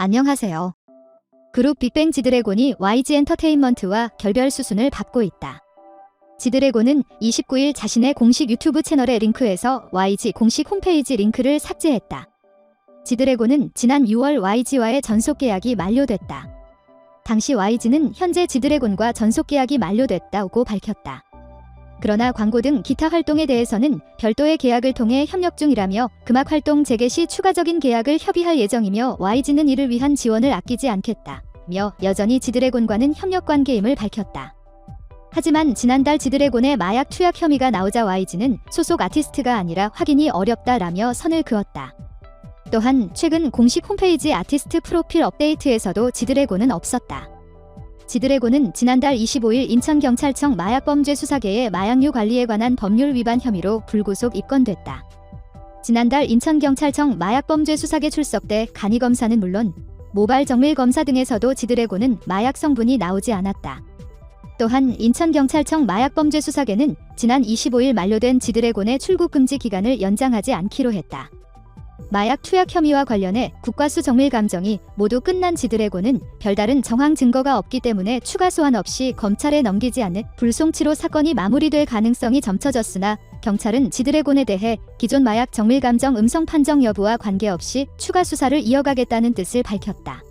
안녕하세요. 그룹 빅뱅 지드래곤이 YG 엔터테인먼트와 결별 수순을 밟고 있다. 지드래곤은 29일 자신의 공식 유튜브 채널의 링크에서 YG 공식 홈페이지 링크를 삭제했다. 지드래곤은 지난 6월 YG와의 전속 계약이 만료됐다. 당시 YG는 현재 지드래곤과 전속 계약이 만료됐다고 밝혔다. 그러나 광고 등 기타 활동에 대해서는 별도의 계약을 통해 협력 중이라며 음악 활동 재개 시 추가적인 계약을 협의할 예정이며 YG는 이를 위한 지원을 아끼지 않겠다 며 여전히 지드래곤과는 협력 관계임을 밝혔다. 하지만 지난달 지드래곤의 마약 투약 혐의가 나오자 YG는 소속 아티스트가 아니라 확인이 어렵다라며 선을 그었다. 또한 최근 공식 홈페이지 아티스트 프로필 업데이트에서도 지드래곤은 없었다. 지드래곤은 지난달 25일 인천경찰청 마약범죄 수사계의 마약류 관리에 관한 법률 위반 혐의로 불구속 입건됐다. 지난달 인천경찰청 마약범죄 수사계 출석 때 간이검사는 물론 모발 정밀 검사 등에서도 지드래곤은 마약 성분이 나오지 않았다. 또한 인천경찰청 마약범죄 수사계는 지난 25일 만료된 지드래곤의 출국 금지 기간을 연장하지 않기로 했다. 마약 투약 혐의와 관련해 국과수 정밀 감정이 모두 끝난 지드래곤은 별다른 정황 증거가 없기 때문에 추가 소환 없이 검찰에 넘기지 않는 불송치로 사건이 마무리될 가능성이 점쳐졌으나 경찰은 지드래곤에 대해 기존 마약 정밀 감정 음성 판정 여부와 관계없이 추가 수사를 이어가겠다는 뜻을 밝혔다.